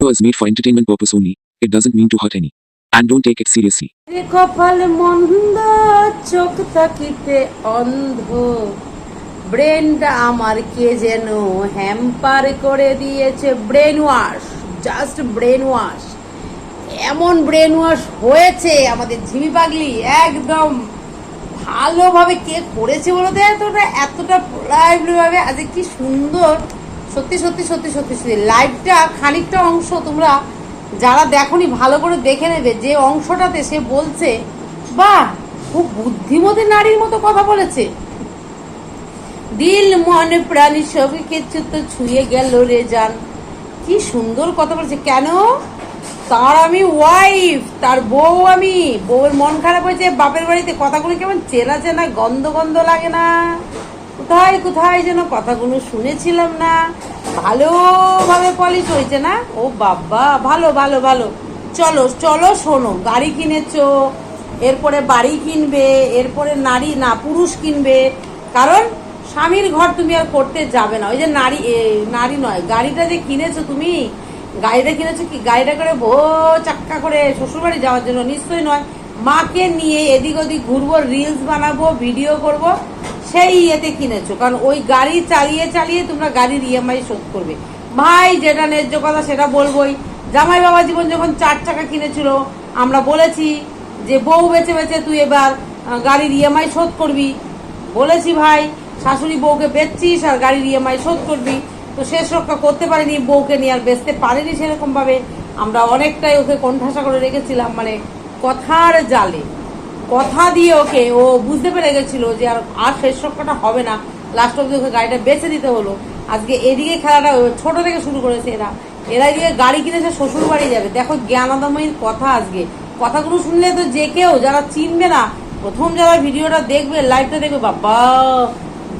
was made for entertainment purpose only. It doesn't mean to hurt any. And don't take it seriously. ব্রেনটা আমার কে যেন hamper করে দিয়েছে brain wash just brain wash এমন brain wash হয়েছে আমাদের ঝিমি পাগলি একদম ভালোভাবে কে করেছে বলো তো? এতটা এতটা লাইভলি ভাবে আজ কি সুন্দর। সত্যি সত্যি সত্যি সত্যি সত্যি। লাইভটা খানিকটা অংশ তোমরা যারা দেখনি, ভালো করে দেখে নেবে। যে অংশটাতে সে বলছে বা খুব বুদ্ধিমতী নারীর মতো কথা বলেছে। দিল মন প্রাণী সবই কিছু তো ছুঁয়ে গেল রে জান। কি সুন্দর কথা বলেছে। কেন? তার আমি ওয়াইফ তার বউ আমি। বউয়ের মন খারাপ হয়েছে, বাপের বাড়িতে কথাগুলো কেমন চেনা চেনা গন্ধ গন্ধ লাগে না। কোথায় কোথায় যেন কথাগুলো শুনেছিলাম না। ভালোভাবে পলিশ হয়েছে না? ও বাবা, ভালো ভালো ভালো। চলো চলো, শোনো, গাড়ি কিনেছো, এরপরে বাড়ি কিনবে, এরপরে নারী না, পুরুষ কিনবে। কারণ স্বামীর ঘর তুমি আর করতে যাবে না। ওই যে নারী নারী নয়, গাড়িটা যে কিনেছো তুমি গাড়িটা কিনেছো কি? গাড়িটা করে ভো চাক্কা করে শ্বশুরবাড়ি যাওয়ার জন্য। নিশ্চয়ই নয়। মাকে নিয়ে এদিক ওদিক ঘুরবো রিলস বানাবো ভিডিও করব, সেই ইয়েতে কিনেছো। কারণ ওই গাড়ি চালিয়ে চালিয়ে তোমরা গাড়ির ইএমআই শোধ করবে। ভাই, যেটা ন্যায্য কথা সেটা বলবোই। জামাই বাবা জীবন যখন চার টাকা কিনেছিল, আমরা বলেছি যে, বউ বেছে বেছে তুই এবার গাড়ির ইএমআই শোধ করবি। বলেছি, ভাই, শাশুড়ি বউকে বেচছিস আর গাড়ির ইএমআই শোধ করবি। তো শেষ রক্ষা করতে পারিনি, বউকে নিয়ে আর বেচতে পারিনি সেরকম ভাবে। আমরা অনেকটাই ওকে কণ্ঠাসা করে রেখেছিলাম মানে কথার জালে। কথা দিয়ে ওকে, ও বুঝতে পেরে গেছিল যে আর আর শেষ রক্ষাটা হবে না। লাস্ট অব্দি ওকে গাড়িটা বেচে দিতে হলো। আজকে এদিকে খেলাটা ছোট থেকে শুরু করেছে এরা। এরা দিয়ে গাড়ি কিনেছে শ্বশুর বাড়ি যাবে। দেখো জ্ঞানদময়ীর কথা আজকে। কথাগুলো শুনলে তো যে কেউ যারা চিনবে না, প্রথম যারা ভিডিওটা দেখবে লাইভটা দেখবে, বাবা!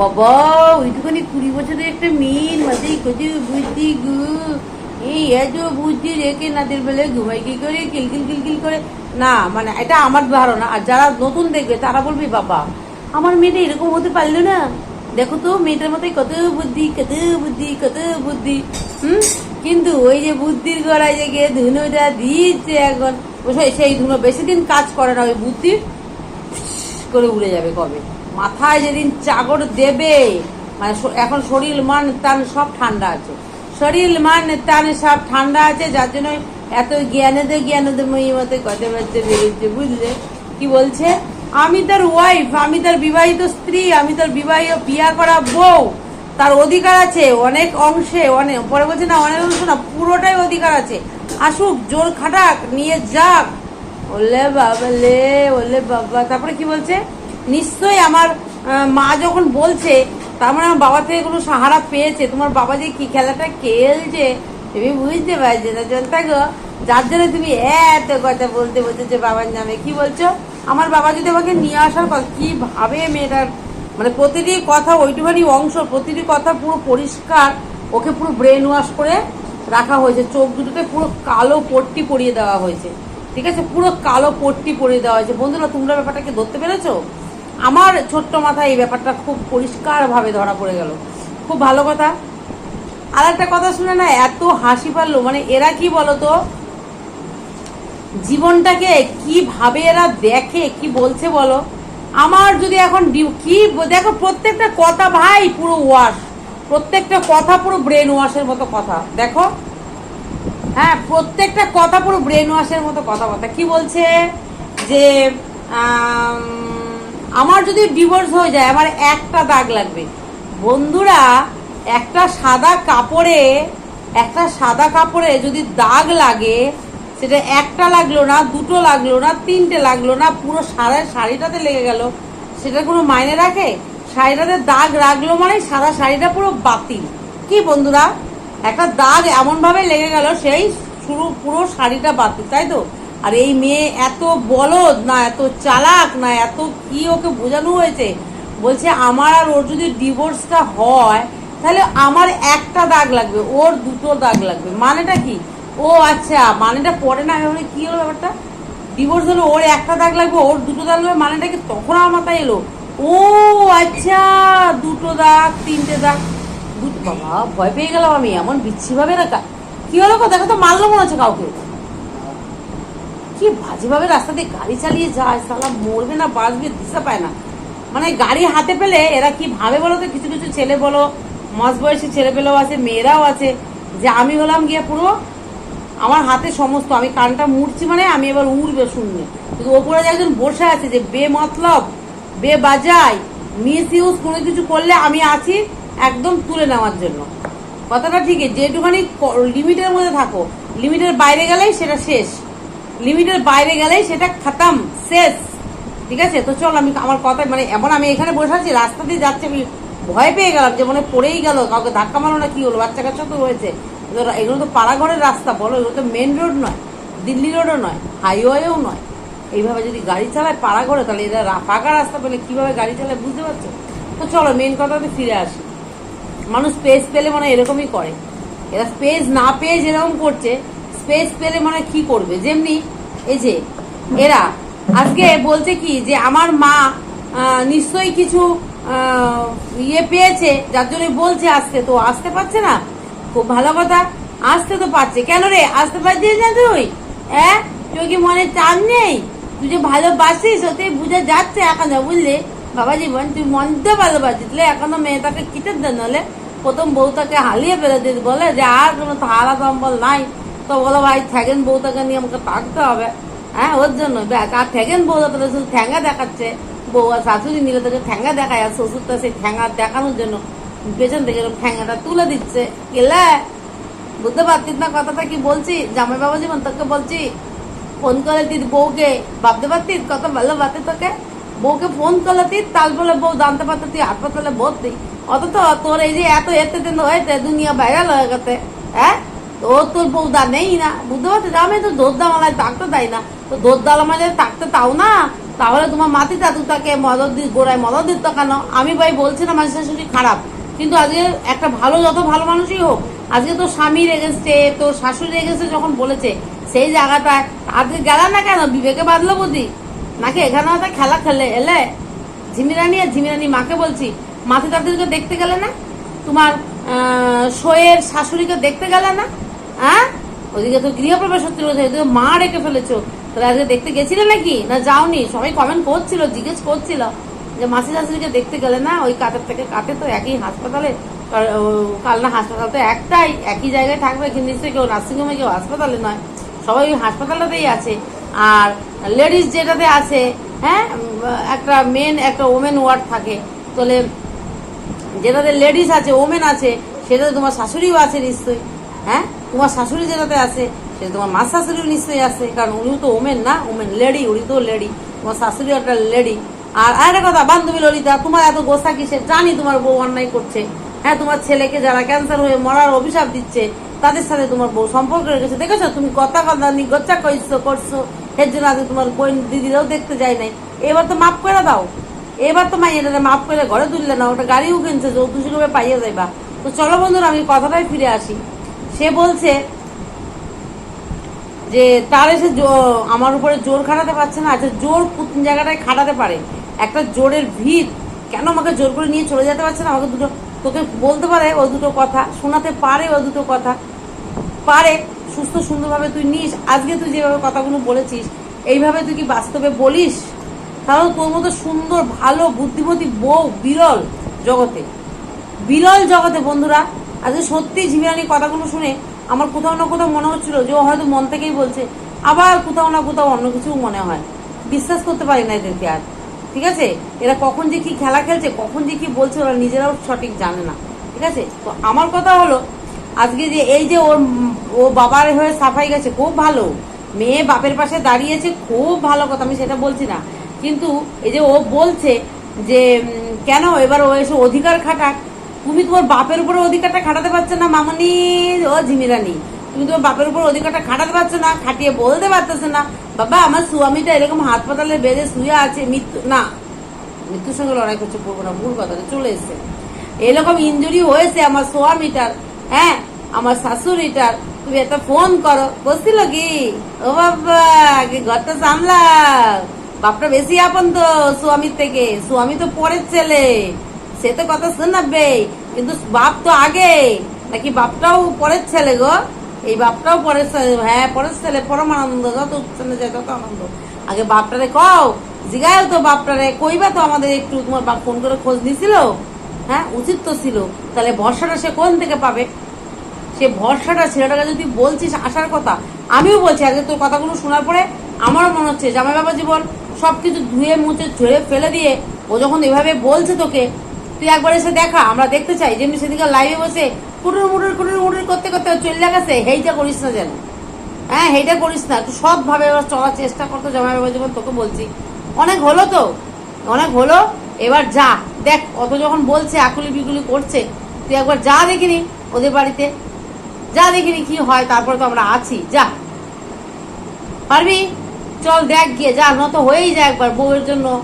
বাবা, ওইটুখানি কুড়ি বছরের একটা মেয়ের মাথায় কত বুদ্ধি গু। এই এত বুদ্ধি রেখে নাদের বেলে ঘুমাই কি করে কিলকিল কিলকিল করে। না মানে এটা আমার ধারণা, আর যারা নতুন দেখবে তারা বলবে, বাবা, আমার মেয়েটা এরকম হতে পারল না। দেখো তো, মেয়েটার মাথায় কত বুদ্ধি কত বুদ্ধি কত বুদ্ধি। হুম? কিন্তু ওই যে বুদ্ধির গড়ায় যে গিয়ে ধুনোটা দিচ্ছে এখন সেই ধুনো বেশি দিন কাজ করে না, ওই বুদ্ধি করে উড়ে যাবে কবে? মাথায় যেদিন চাগর দেবে মানে এখন শরীর মান তান সব ঠান্ডা আছে। শরীর মান তান সব ঠান্ডা আছে, যার জন্য এত জ্ঞানে দে জ্ঞানে দে মই মতে কথা বার্তা বেরোচ্ছে, বুঝলে? কি বলছে? আমি তার ওয়াইফ আমি তার বিবাহিত স্ত্রী, আমি তার বিবাহিত বিয়া করা বউ। তার অধিকার আছে অনেক অংশে, অনেক পরে বলছে, না, অনেক অংশ না, পুরোটাই অধিকার আছে। আসুক, জোর খাটাক, নিয়ে যাক। ওলে বাবা লে, ওলে বাবা। তারপরে কি বলছে? নিশ্চয়ই আমার মা যখন বলছে, তার মানে আমার বাবা থেকে কোনো সাহারা পেয়েছে। তোমার বাবা যে কি খেলাটা খেলছে, তুমি বুঝতে পারছ না, জনতা যার জন্য তুমি এত কথা বলতে বলছো বাবার নামে। কি বলছো? আমার বাবা যদি আমাকে নিয়ে আসার কথা, কি ভাবে মেয়েটার? মানে প্রতিটি কথা ওইটুখানি অংশ, প্রতিটি কথা পুরো পরিষ্কার, ওকে পুরো ব্রেন ওয়াশ করে রাখা হয়েছে। চোখ দুটোতে পুরো কালো পট্টি পরিয়ে দেওয়া হয়েছে। ঠিক আছে? পুরো কালো পট্টি পরিয়ে দেওয়া হয়েছে। বন্ধুরা, তোমরা ব্যাপারটাকে ধরতে পেরেছ? আমার ছোট্ট মাথায় এই ব্যাপারটা খুব পরিষ্কারভাবে ধরা পড়ে গেল। খুব ভালো কথা। আর একটা কথা শুনে না এত হাসি পারল। মানে এরা কি বলতো? জীবনটাকে কীভাবে এরা দেখে, কি বলছে বলো? আমার যদি এখন কি দেখো প্রত্যেকটা কথা ভাই পুরো ওয়াশ। প্রত্যেকটা কথা পুরো ব্রেন ওয়াশের মতো কথা। দেখো? হ্যাঁ প্রত্যেকটা কথা পুরো ব্রেন ওয়াশের মতো কথাবার্তা কি বলছে? যে আমার যদি ডিভোর্স হয়ে যায়, আমার একটা দাগ লাগবে। বন্ধুরা, একটা সাদা কাপড়ে, একটা সাদা কাপড়ে যদি দাগ লাগে, সেটা একটা লাগল না, দুটো লাগল না, তিনটে লাগল না, পুরো সারা শাড়িটাতে লেগে গেল, সেটা কোনো মাইনে রাখে? শাড়িটাতে দাগ রাখল মানে সাদা শাড়িটা পুরো বাতিল। কি বন্ধুরা? একটা দাগ এমন ভাবে লেগে গেল, সেই শুরু পুরো শাড়িটা বাতিল, তাই তো? আর এই মেয়ে এত বলদ না, এত চালাক না, এত কি ওকে বোঝানো হয়েছে? বলছে, আমার আর ওর যদি ডিভোর্সটা হয়, তাহলে আমার একটা দাগ লাগবে, ওর দুটো দাগ লাগবে। মানেটা কি? ও আচ্ছা মানেটা পড়ে না আমি কি হলো ব্যাপারটা? ডিভোর্স হলো, ওর একটা দাগ লাগবে, ওর দুটো দাগ লাগবে, মানেটা কি? তখন আমার মাথায় এলো, ও আচ্ছা দুটো দাগ, তিনটে দাগ। বাবা, ভয় পেয়ে গেলাম আমি, এমন বিচ্ছি ভাবে রাখা কি হলো কথা দেখো তো, মারলো মনে হচ্ছে কাউকে। কি বাজে ভাবে রাস্তা দিয়ে গাড়ি চালিয়ে যায়? সালা মরবে না, বাঁচবে, দিশা পায় না। মানে গাড়ি হাতে পেলে এরা কি ভাবে বলো তো? কিছু কিছু ছেলে বলো মাস বয়সী ছেলে পেলেও আছে, মেয়েরাও আছে। যে আমি হলাম গিয়ে পুরো আমার হাতে সমস্ত, আমি কানটা মুড়ছি মানে আমি এবার উড়বে শুনবে কিন্তু ওপরে একজন বসে আছে যে বে মতলব বে বাজায় মিস ইউজ কোনো কিছু করলে আমি আছি একদম তুলে নেওয়ার জন্য। কথাটা ঠিকই, যেটুখানি লিমিটের মধ্যে থাকো। লিমিটের বাইরে গেলেই সেটা শেষ। লিমিটের বাইরে গেলেই সেটা খাতাম, শেষ। ঠিক আছে? তো চল, আমি আমার কথা মানে এমন আমি এখানে বসে আছি, রাস্তা দিয়ে যাচ্ছে, আমি ভয় পেয়ে গেলাম যে মনে পড়েই গেল, কাউকে ধাক্কা মারো না, কি হলো? বাচ্চা কাচ্চা তো রয়েছে। এগুলো তো পাড়াঘরের রাস্তা, বলো, এগুলো তো মেন রোড নয়, দিল্লি রোডও নয় হাইওয়েও নয়। এইভাবে যদি গাড়ি চালায় পাড়াঘরে, তাহলে এরা ফাঁকা রাস্তা পেলে কীভাবে গাড়ি চালায় বুঝতে পারছ? তো চলো মেন কথা কথাতে ফিরে আসি। মানুষ স্পেস পেলে মানে এরকমই করে। এরা স্পেস না পেয়ে যেরকম করছে স্পেস পেলে মানে কি করবে? যেমনি এই যে, এরা, আজকে বলছে কি যে আমার মা নিশ্চয়ই কিছু ইয়ে পেয়েছে, যার জন্য বলছে আসতে। তো আসতে পারছে না? খুব ভালো কথা, আসতে তো পারছে। কেন রে? আসতে পারছিস না তুই? হ্যাঁ তুই কি মনে চান নেই? তুই যে ভালোবাসিস ওতে বুঝে যাচ্ছে এখনও বুঝলি? বাবা জীবন তুই মন দিয়ে ভালোবাসিস এখনও মেয়েটাকে কিটের দেন হলে প্রথম বউটাকে হালিয়ে ফেলে দিস, বলে যে আর কোনো হারা দম্বল নাই। তো বলো ভাই থ্যাগেন বউটাকে নিয়ে আমাকে থাকতে হবে। হ্যাঁ ওর জন্য। দেখ, আর থ্যাগেন বউটা তোদের শুধু ঠ্যাঙ্গা দেখাচ্ছে। বউ আর শাশুড়ি মিলে তোকে ঠ্যাঙ্গা দেখায়, আর শ্বশুরটা সেই ঠ্যাঙ্গা দেখানোর জন্য পেছন থেকে এরকম ঠ্যাঙ্গাটা তুলে দিচ্ছে। গেলে বুঝতে পারতিস না কথাটা কি বলছি? জামাই বাবা জীবন তোকে বলছি ফোন করে দিস বউকে। ভাবতে পারতিস কত ভালো বাতে তোকে? বউকে ফোন করলে তুই তাল বলে বউ জানতে পারতো তুই হাসপাতালে ভর্তি অত তো তোর এই যে এত এতে দিন হয়েছে, দুনিয়া ভাইরাল হয়ে গেছে হ্যাঁ? তো তোর বউ দা নেই না। বুঝতে পারছিস? আমি তো দোর দামালায় থাকতে দেয় না। তো দোর দামালায় থাকতে তাও না? তাহলে তোমার মাতি দাদু তাকে মদত দি গোড়ায় মদত দিত কেন? আমি ভাই বলছি না মানুষের শাশুড়ি খারাপ। কিন্তু আজকে একটা ভালো, যত ভালো মানুষই হোক, আজকে তো স্বামী রেগেছে, তোর শাশুড়ি রেগেছে যখন বলেছে, সেই জায়গাটায় আজকে গেল না কেন? বিবেকে বাঁধলো বুদ্ধি নাকি এখানে হয়তো খেলা খেলে এলে? ঝিমিরানি আর ঝিমিরানি মাকে বলছি মাথি দাদিকে দেখতে গেলে না? তোমার শোয়ের শাশুড়িকে দেখতে গেলে না? হ্যাঁ? ওদিকে তো গৃহপ্রবেশ হচ্ছিল ওদিকে মা রেখে ফেলেছো। তাহলে আজকে দেখতে গেছিলে নাকি? না যাওনি? সবাই কমেন্ট করছিল, জিজ্ঞেস করছিল যে মাসি শাশুড়িকে দেখতে গেলে না? ওই কাতের থেকে কাতে তো একই হাসপাতালে। কালনা হাসপাতাল তো একটাই, একই জায়গায় থাকবে। কিন্তু নিশ্চয়ই কেউ নার্সিংহোমে, কেউ হাসপাতালে নয়। সবাই ওই হাসপাতালটাতেই আছে। আর লেডিস যেটাতে আছে হ্যাঁ? একটা মেন একটা ওমেন ওয়ার্ড থাকে। তাহলে যেটাতে লেডিস আছে ওমেন আছে, সেটাতে তোমার শাশুড়িও আছে নিশ্চয়ই হ্যাঁ? তোমার শাশুড়ি যেটাতে আছে, সেটা তোমার মা শাশুড়িও নিশ্চয়ই আছে, কারণ উনিও তো ওমেন না, ওমেন লেডি, উনি তো লেডি, তোমার শাশুড়ি একটা লেডি। আর আরেকটা কথা, বান্ধবী ললিতা, তোমার এত গোসা কিসে জানি তোমার বউ অন্যায় করছে। হ্যাঁ তোমার ছেলেকে যারা ক্যান্সার হয়ে মরার অভিশাপ দিচ্ছে, তাদের সাথে তোমার বউ সম্পর্ক রেখেছে। দেখেছ, তুমি কথা কথা নিগচ্ছা করছ করছ, এর জন্য আজকে তোমার বোন দিদিরাও দেখতে যায় নাই। এবার তো মাফ করে দাও। এবার তো মাইয়াটা মাফ করে ঘরে তুললে না, ওটা গাড়িও কিনছে যৌতুক হিসেবে পাইয়ে যাইবা তো চলো বন্ধুরা, আমি কথাটাই ফিরে আসি। সে বলছে যে তার এসে আমার উপরে জোর খাটাতে পারছে না। আচ্ছা জোর কোন জায়গাটায় খাটাতে পারে। একটা জোরের ভিড় কেন আমাকে জোর করে নিয়ে চলে যেতে পারছে না? আমাকে দুটো তোকে বলতে পারে ও দুটো কথা, শোনাতে পারে ও দুটো কথা। পারে, সুস্থ সুন্দরভাবে তুই নিস। আজকে তুই যেভাবে কথাগুলো বলেছিস, এইভাবে তুই কি বাস্তবে বলিস? তাহলে তোর মতো সুন্দর, ভালো, বুদ্ধিমতী বউ বিরল জগতে। বিরল জগতে, বন্ধুরা। আজকে সত্যি ঝিমিরানি কথাগুলো শুনে আমার কোথাও না কোথাও মনে হচ্ছিল যে ও হয়তো মন থেকেই বলছে, আবার কোথাও না কোথাও অন্য কিছু মনে হয়। বিশ্বাস করতে পারি না এদেরকে আর। ঠিক আছে? এরা কখন যে কি খেলা খেলছে, কখন যে কি বলছে, ওরা নিজেরাও সঠিক জানে না। ঠিক আছে? তো আমার কথা হলো, আজকে যে এই যে ওর ও বাবার হয়ে সাফাই গেছে, খুব ভালো। মেয়ে বাপের পাশে দাঁড়িয়েছে, খুব ভালো কথা, আমি সেটা বলছি না। কিন্তু এই যে ও বলছে যে কেন এবার ও এসে অধিকার খাটাক? তুমি তোমার বাপের উপরে অধিকারটা খাটাতে পারছ না, মামনি, ও ঝিমিরানি। তুমি তোমার বাপের উপর অধিকারটা খাটাতে পারছ না, খাটিয়ে বলতে পারতেছো না। বাবা, আমার স্বামীটা এরকম হাসপাতালে বেঁধে শুয়ে আছে, মৃত্যু না, মৃত্যুর সঙ্গে লড়াই করছে পড়ব না, ভুল কথা, চলে এসছে। এরকম ইঞ্জুরি হয়েছে আমার স্বামীটার হ্যাঁ আমার শাশুড়িটার। তুমি একটা ফোন করো, বসছিল কি? ও বাবা ঘরটা সামলাও। বাপটা বেশি আপন তো স্বামীর থেকে। স্বামী তো পরের ছেলে। সে তো কথা শোনাবে কিন্তু বাপ তো আগে। নাকি বাপটাও পরের ছেলে গো? এই বাপটাও পরের ছেলে হ্যাঁ পরের ছেলে পরম আনন্দ যত উচ্ছন্নে যায় তত আনন্দ। আগে বাপটারে কও, জিগায়ও তো বাপটারে, কইবা তো আমাদের একটু তোমার বাপ ফোন করে খোঁজ নিছিল? হ্যাঁ উচিত তো ছিল। তাহলে ভরসাটা সে কোন থেকে পাবে? সে ভরসাটা ছেলেটাকে যদি বলছিস আসার কথা, আমিও বলছি আজকে তোর কথাগুলো শোনার পরে আমারও মনে হচ্ছে জামাই বাবা জীবন সবকিছু ধুয়ে মুছে ঝেড়ে ফেলে দিয়ে ও যখন এভাবে বলছে তোকে তুই একবার এসে দেখা, আমরা দেখতে চাই। যেমনি সেদিকে লাইভে বসে কুটুর মুটুর কুটুর মুটুর করতে করতে চলে গেছে, হেইটা করিস না যেন। হ্যাঁ হেইটা করিস না। একটু সৎভাবে এবার চলার চেষ্টা করতো জামাই বাবা জীবন তোকে বলছি। অনেক হলো তো, অনেক হলো, এবার যা, দেখ, অত যখন বলছে, আকুলি বিকুলি করছে, তুই একবার যা দেখিনি ওদের বাড়িতে। যা দেখিনি, কি হয়, তারপরে তো আমরা আছি। যা। পারবি? চল দেখ গিয়ে, যা নত হয়েই যায় একবার বউয়ের জন্য।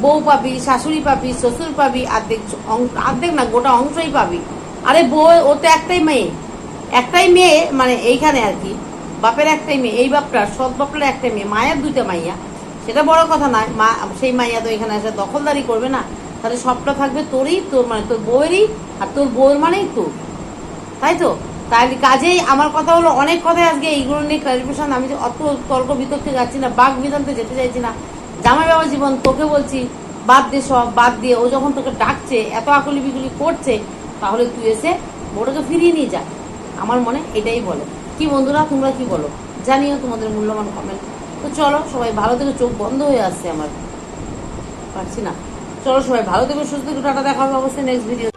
বউ পাবি, শাশুড়ি পাবি, শ্বশুর পাবি অর্ধেক অং- অর্ধেক না, গোটা অংশই পাবি। আরে বউ, ও তো একটাই মেয়ে। একটাই মেয়ে মানে এইখানে আর কি। বাপের একটাই মেয়ে, এই বাপটার সৎ বাপটার একটাই মেয়ে, মায়ের দুইটা মাইয়া। সেটা বড় কথা নয়, মা, সেই মাইয়া তো এখানে এসে দখলদারি করবে না। তাহলে সবটা থাকবে তোরই, তোর মানে তোর বউয়েরই, আর তোর বউয়ের মানেই তোর। তাই তো? তাহলে কাজেই আমার কথা হলো, অনেক কথাই আজকে এইগুলো নিয়ে ক্লারিফিকেশন আমি অত তর্ক বিতর্কে যাচ্ছি না বাঘ বিধানতে যেতে চাইছি না। জামাই বাবা জীবন তোকে বলছি, বাদ দে সব, বাদ দিয়ে ও যখন তোকে ডাকছে, এত আকলি বিকুলি করছে, তাহলে তুই এসে বড়কে ফিরিয়ে নিয়ে যা। আমার মনে এটাই বলে। কি বন্ধুরা, তোমরা কি বলো? জানিও তোমাদের মূল্যবান কমেন্ট তো চলো, সবাই ভালো থেকে, চোখ বন্ধ হয়ে আসছে আমার। পারছি না। চলো সবাই ভালো থেকে, সুস্থ টাটা, দেখা হবে অবশ্যই নেক্সট ভিডিও